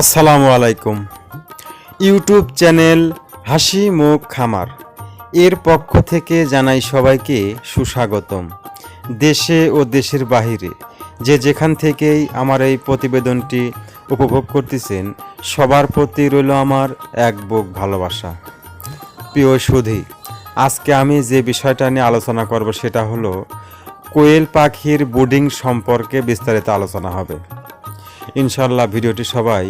আসসালামু আলাইকুম। YouTube channel হাসি মুখ খামার। এর পক্ষ থেকে জানাই সবাইকে সুস্বাগতম। দেশে ও দেশের বাহিরে যে যেখান থেকেই আমার এই প্রতিবেদনটি উপভোগ করতেছেন, সবার প্রতি রইল আমার এক বুক ভালোবাসা। প্রিয় সুধি, আজকে আমি যে বিষয়টা নিয়ে আলোচনা করব সেটা হলো কোয়েল পাখির বোর্ডিং সম্পর্কে বিস্তারিত আলোচনা হবে। ইনশাল্লাহ ভিডিওটি সবাই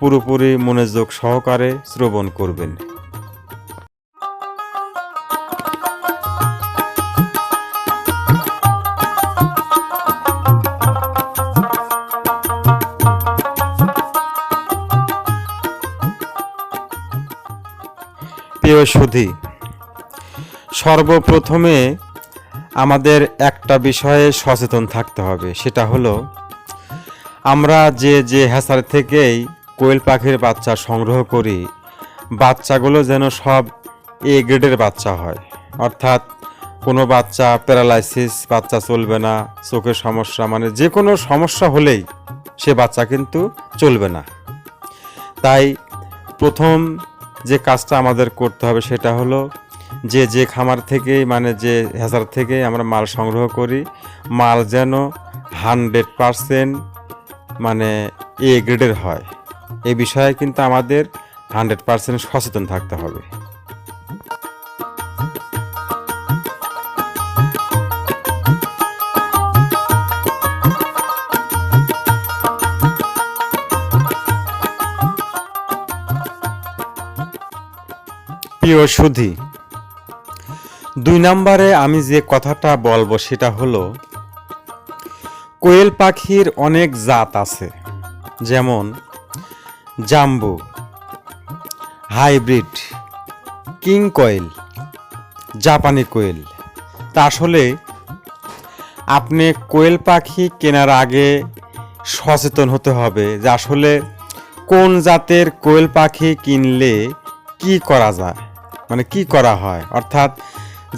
পুরোপুরি মনোযোগ সহকারে শ্রবণ করবেন। প্রিয় সুধী, সর্বপ্রথমে আমাদের একটা বিষয়ে সচেতন থাকতে হবে, সেটা হলো আমরা যে যে হ্যাসার থেকেই কোয়েল পাখির বাচ্চা সংগ্রহ করি, বাচ্চাগুলো যেন সব এ গ্রেডের বাচ্চা হয়। অর্থাৎ কোনো বাচ্চা প্যারালাইসিস, বাচ্চা চলবে না, চোখের সমস্যা মানে যে কোনো সমস্যা হলেই সে বাচ্চা কিন্তু চলবে না। তাই প্রথম যে কাজটা আমাদের করতে হবে সেটা হলো যে যে খামার থেকে মানে যে হ্যাচার থেকে আমরা মাল সংগ্রহ করি, মাল যেন হান্ড্রেড পারসেন্ট মানে এ গ্রেডের হয়। এই বিষয়ে কিন্তু আমাদের হান্ড্রেড পারসেন্ট সচেতন থাকতে হবে। প্রিয় সুধি, দুই নম্বরে আমি যে কথাটা বলব সেটা হলো, কোয়েল পাখির অনেক জাত আছে, যেমন জাম্বু, হাইব্রিড, কিং কয়েল, জাপানি কোয়েল। তা আসলে আপনি কোয়েল পাখি কেনার আগে সচেতন হতে হবে যে আসলে কোন জাতের কোয়েল পাখি কিনলে কি করা যায় মানে কি করা হয়। অর্থাৎ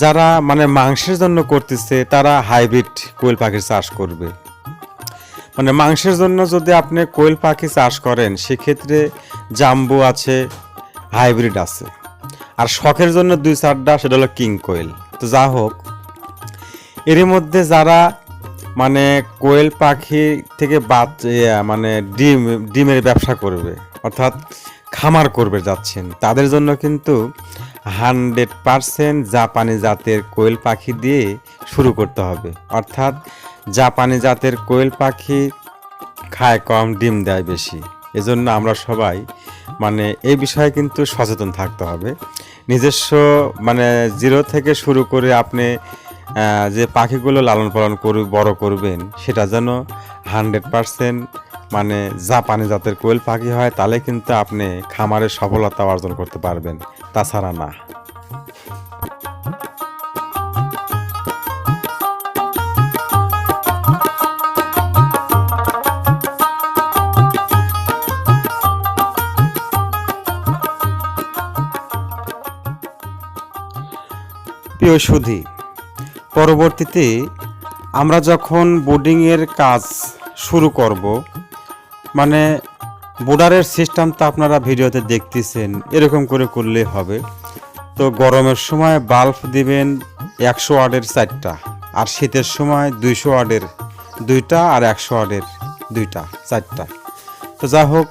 যারা মানে মাংসের জন্য করতেছে, তারা হাইব্রিড কোয়েল পাখির চাষ করবে। মানে মাংসের জন্য যদি আপনি কোয়েল পাখি চাষ করেন, সেক্ষেত্রে জাম্বু আছে, হাইব্রিড আছে। আর শখের জন্য দুই চারটা, সেটা হলো কিং কোয়েল। তো যা হোক এর মধ্যে যারা মানে কোয়েল পাখি থেকে বাদ মানে ডিম, ডিমের ব্যবসা করবে, অর্থাৎ খামার করবে যাচ্ছেন, তাদের জন্য কিন্তু হান্ড্রেড পারসেন্ট জাপানি জাতের কোয়েল পাখি দিয়ে শুরু করতে হবে। অর্থাৎ জাপানি জাতের কোয়েল পাখি খায় কম, ডিম দেয় বেশি। এজন্য আমরা সবাই মানে এই বিষয়ে কিন্তু সচেতন থাকতে হবে। নিজস্ব মানে জিরো থেকে শুরু করে আপনি যে পাখিগুলো লালন পালন করে, বড় করবেন, সেটা যেন হান্ড্রেড পারসেন্ট মানে জাপানি জাতের কোয়েল পাখি হয়, তাহলে কিন্তু আপনি খামারের সফলতা অর্জন করতে পারবেন। তাছাড়া না। প্রিয় সুধী, পরবর্তীতে আমরা যখন বোর্ডিংয়ের কাজ শুরু করব মানে বোর্ডারের সিস্টেমটা আপনারা ভিডিওতে দেখতেছেন, এরকম করে করলে হবে। তো গরমের সময় বাল্ব দিবেন একশো ওয়ার্ডের চারটা, আর শীতের সময় দুইশো ওয়ার্ডের দুইটা আর একশো ওয়ার্ডের দুইটা, চারটা। তো যা হোক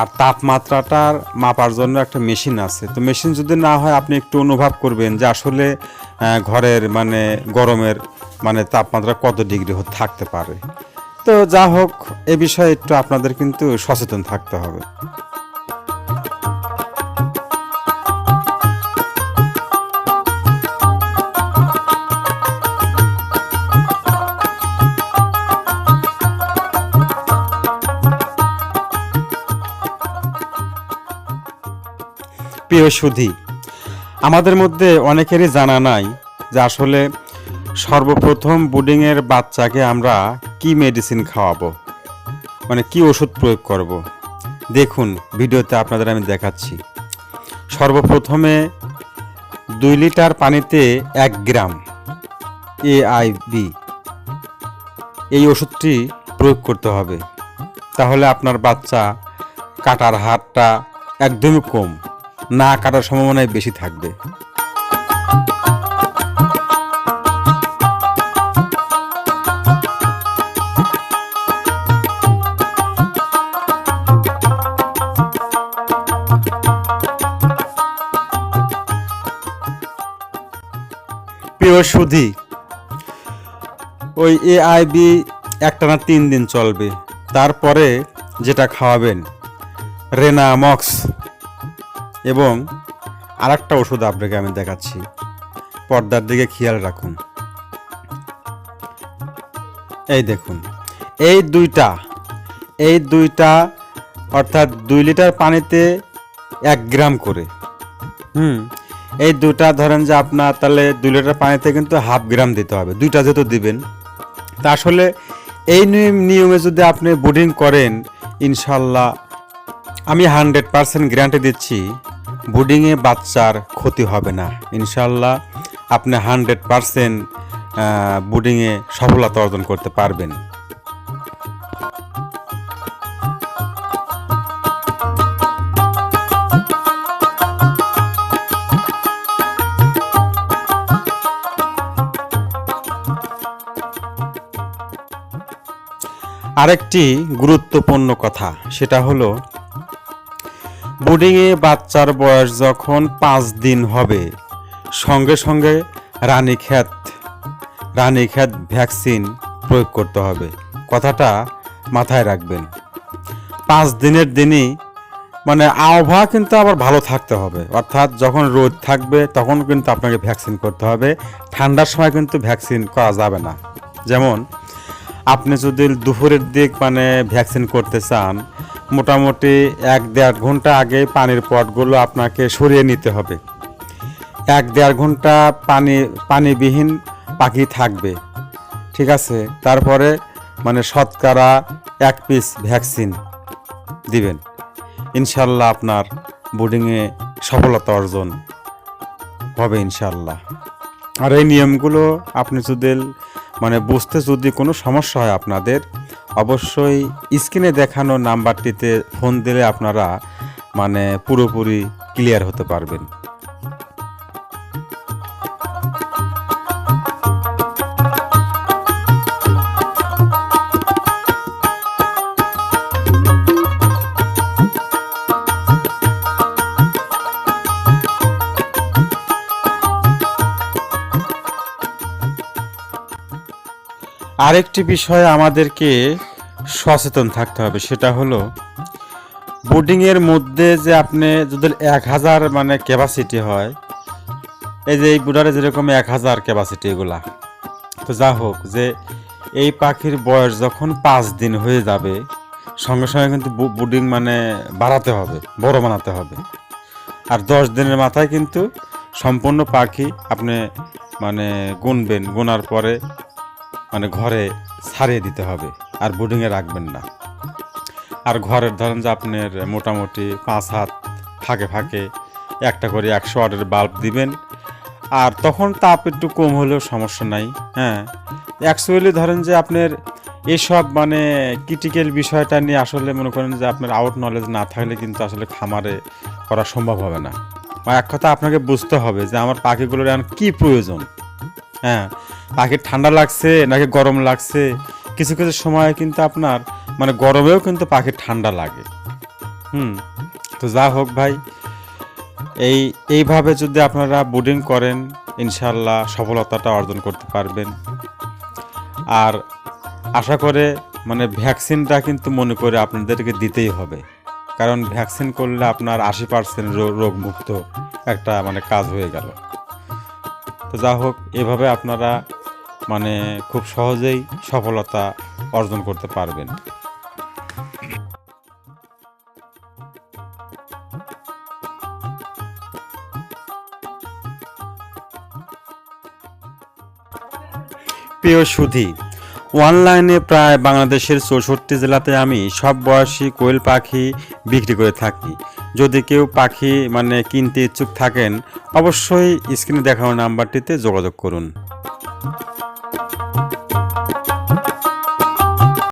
আর তাপমাত্রাটার মাপার জন্য একটা মেশিন আছে। তো মেশিন যদি না হয়, আপনি একটু অনুভব করবেন যে আসলে ঘরের মানে গরমের মানে তাপমাত্রা কত ডিগ্রি থাকতে পারে। তো যা হোক এ বিষয়ে একটু আপনাদের কিন্তু সচেতন থাকতে হবে। প্রিয় সুধী, আমাদের মধ্যে অনেকেরই জানা নাই যে আসলে সর্বপ্রথম বুডিংয়ের বাচ্চাকে আমরা কি মেডিসিন খাওয়াবো মানে কি ওষুধ প্রয়োগ করব। দেখুন, ভিডিওতে আপনাদের আমি দেখাচ্ছি। সর্বপ্রথমে দুই লিটার পানিতে এক গ্রাম এআইবি এই ওষুধটি প্রয়োগ করতে হবে। তাহলে আপনার বাচ্চা কাটার হারটা একদমই কম। না কাটার সম্ভাবনাই বেশি থাকবে। প্রিয় সুধী, ওই এআইবি একটা না তিন দিন চলবে। তারপরে যেটা খাওয়াবেন রেনামক্স এবং আরেকটা ওষুধ আপনাকে আমি দেখাচ্ছি। পর্দার দিকে খেয়াল রাখুন। এই দেখুন, এই দুইটা এই দুইটা, অর্থাৎ দুই লিটার পানিতে এক গ্রাম করে। হুম, এই দুটা ধরেন যে আপনার তাহলে দুই লিটার পানিতে কিন্তু হাফ গ্রাম দিতে হবে। দুইটা যেহেতু দিবেন, তা আসলে এই নিয়ম নিয়মে যদি আপনি বোর্ডিং করেন, ইনশাল্লাহ আমি হান্ড্রেড পারসেন্ট গ্যারান্টি দিচ্ছি বোর্ডিংয়ে বাচ্চার ক্ষতি হবে না। ইনশাল্লাহ আপনি হান্ড্রেড পারসেন্ট বোর্ডিংয়ে সফলতা অর্জন করতে পারবেন। আরেকটি গুরুত্বপূর্ণ কথা, সেটা হলো বোর্ডিংয়ে বাচ্চার বয়স যখন পাঁচ দিন হবে, সঙ্গে সঙ্গে রানীক্ষেত রানীক্ষেত ভ্যাকসিন প্রয়োগ করতে হবে। কথাটা মাথায় রাখবেন। পাঁচ দিনের দিনই মানে আবহাওয়া কিন্তু আবার ভালো থাকতে হবে। অর্থাৎ যখন রোদ থাকবে, তখন কিন্তু আপনাকে ভ্যাকসিন করতে হবে। ঠান্ডার সময় কিন্তু ভ্যাকসিন করা যাবে না। যেমন, আপনি যদি দুপুরের দিক মানে ভ্যাকসিন করতে চান মোটামুটি এক দেড় ঘণ্টা আগে পানির পটগুলো আপনাকে সরিয়ে নিতে হবে। এক দেড় ঘণ্টা পানি, পানিবিহীন পাখি থাকবে। ঠিক আছে? তারপরে মানে শতকরা এক পিস ভ্যাকসিন দিবেন। ইনশাল্লাহ আপনার বোর্ডিংয়ে সফলতা অর্জন হবে ইনশাল্লাহ। আর এই নিয়মগুলো আপনি যদি মানে বুঝতে যদি কোনো সমস্যা হয় আপনাদের অবশ্যই স্ক্রিনে দেখানো নাম্বারটিতে ফোন দিলে আপনারা মানে পুরোপুরি ক্লিয়ার হতে পারবেন। আরেকটি বিষয়ে আমাদেরকে সচেতন থাকতে হবে, সেটা হলো বোর্ডিংয়ের মধ্যে যে আপনি যদি এক হাজার মানে ক্যাপাসিটি হয়, এই যে এই বুডারে যেরকম এক হাজার ক্যাপাসিটি এগুলা, তো যা হোক যে এই পাখির বয়স যখন পাঁচ দিন হয়ে যাবে, সঙ্গে সঙ্গে কিন্তু বোর্ডিং মানে বাড়াতে হবে, বড় বানাতে হবে। আর দশ দিনের মাথায় কিন্তু সম্পূর্ণ পাখি আপনি মানে গুনবেন, গোনার পরে মানে ঘরে ছাড়িয়ে দিতে হবে, আর বোর্ডিংয়ে রাখবেন না। আর ঘরের ধরেন যে আপনার মোটামুটি পাঁচ হাত ফাঁকে ফাঁকে একটা করে একশো ওয়াটের বাল্ব দিবেন, আর তখন তাপ একটু কম হলেও সমস্যা নাই হ্যাঁ। অ্যাকচুয়ালি ধরেন যে আপনার এসব মানে ক্রিটিক্যাল বিষয়টা নিয়ে আসলে মনে করেন যে আপনার আউট নলেজ না থাকলে কিন্তু আসলে খামারে করা সম্ভব হবে না। এক কথা আপনাকে বুঝতে হবে যে আমার পাখিগুলোর এখন কী প্রয়োজন হ্যাঁ। পাখির ঠান্ডা লাগছে, নাকি গরম লাগছে? কিছু কিছু সময় কিন্তু আপনার মানে গরমেও কিন্তু পাখির ঠান্ডা লাগে। হুম, তো যা হোক ভাই, এই, এইভাবে যদি আপনারা বোর্ডিং করেন, ইনশাল্লাহ সফলতাটা অর্জন করতে পারবেন। আর আশা করে মানে ভ্যাকসিনটা কিন্তু মনে করে আপনাদেরকে দিতেই হবে। কারণ ভ্যাকসিন করলে আপনার আশি পার্সেন্ট রোগমুক্ত একটা মানে কাজ হয়ে গেল। তো যা হোক, এভাবে আপনারা মানে খুব সহজেই সফলতা অর্জন করতে পারবেন। প্রিয় সুধি, অনলাইনে প্রায় বাংলাদেশের চৌষট্টি জেলাতে আমি সব বয়সী কোয়েল পাখি বিক্রি করে থাকি। যদি কেউ পাখি মানে কিনতে ইচ্ছুক থাকেন, অবশ্যই স্ক্রিনে দেখানো নাম্বারটিতে যোগাযোগ করুন।